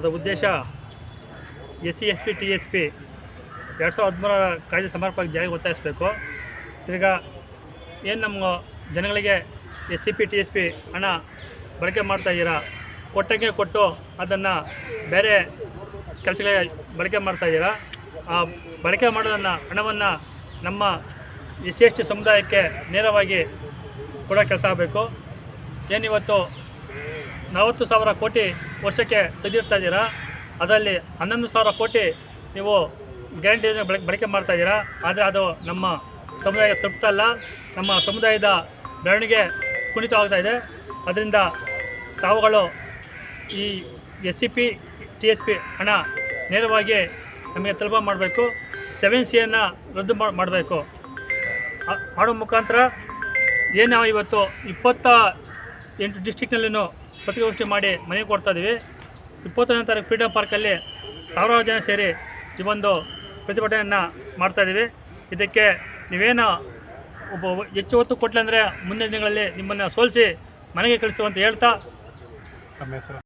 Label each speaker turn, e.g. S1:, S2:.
S1: ಅದರ ಉದ್ದೇಶ S C S P T S P ಎರಡು ಸಾವಿರದ ಹದಿಮೂರರ ಕಾಯ್ದೆ ಸಮರ್ಪಕ ಜಾರಿಗೆ ಒತ್ತಾಯಿಸಬೇಕು. ತಿರ್ಗಾ ಏನು ನಮ್ಮ ಜನಗಳಿಗೆ S C P T S P ಹಣ ಬಳಕೆ ಮಾಡ್ತಾ ಇದ್ದೀರಾ? ಕೊಟ್ಟಂಗೆ ಕೊಟ್ಟು ಅದನ್ನು ಬೇರೆ ಕೆಲಸಗಳಿಗೆ ಬಳಕೆ ಮಾಡ್ತಾ ಇದ್ದೀರಾ? ಆ ಬಳಕೆ ಮಾಡೋದನ್ನು, ಹಣವನ್ನು ನಮ್ಮ ಎಸ್ ಸಿ ಎಸ್ ಟಿ ಸಮುದಾಯಕ್ಕೆ ನೇರವಾಗಿ ಕೊಡೋ ಕೆಲಸ ಆಗಬೇಕು. ಏನಿವತ್ತು ನಲವತ್ತು ಸಾವಿರ ಕೋಟಿ ವರ್ಷಕ್ಕೆ ತೆಗೆದಿರ್ತಾ ಇದ್ದೀರಾ? ಅದರಲ್ಲಿ ಹನ್ನೊಂದು ಸಾವಿರ ಕೋಟಿ ನೀವು ಗ್ಯಾರಂಟಿ ಯೋಜನೆ ಬಳಕೆ ಬಳಕೆ ಮಾಡ್ತಾ ಇದ್ದೀರಾ? ಆದರೆ ಅದು ನಮ್ಮ ಸಮುದಾಯ ತೃಪ್ತಲ್ಲ ನಮ್ಮ ಸಮುದಾಯದ ಬೆಳವಣಿಗೆ ಕುಣಿತವಾಗ್ತಾ ಇದೆ. ಅದರಿಂದ ತಾವುಗಳು ಈ S C P T S P ಹಣ ನೇರವಾಗಿ ನಮಗೆ ತಲುಪ ಮಾಡಬೇಕು. ಸೆವೆನ್ ಸಿಯನ್ನು ರದ್ದು ಮಾಡಬೇಕು. ಮಾಡೋ ಮುಖಾಂತರ ಏನು ಇವತ್ತು ಇಪ್ಪತ್ತ ಎಂಟು ಡಿಸ್ಟಿಕ್ನಲ್ಲಿನೂ ಪತ್ರಿಕಾಗೋಷ್ಠಿ ಮಾಡಿ ಮನೆಗೆ ಕೊಡ್ತಾ ಇದ್ದೀವಿ. ಇಪ್ಪತ್ತೊಂದನೇ ತಾರೀಕು ಫ್ರೀಡಮ್ ಪಾರ್ಕಲ್ಲಿ ಸಾವಿರಾರು ಜನ ಸೇರಿ ಈ ಒಂದು ಪ್ರತಿಭಟನೆಯನ್ನು ಮಾಡ್ತಾ ಇದ್ದೀವಿ. ಇದಕ್ಕೆ ನೀವೇನು ಒಬ್ಬ ಹೆಚ್ಚು ಹೊತ್ತು ಕೊಟ್ಟಲೆ ಮುಂದಿನ ದಿನಗಳಲ್ಲಿ ನಿಮ್ಮನ್ನು ಸೋಲಿಸಿ ಮನೆಗೆ ಕಳಿಸುವಂತ ಹೇಳ್ತಾ
S2: ನಮ್ಮ ಹೆಸರು.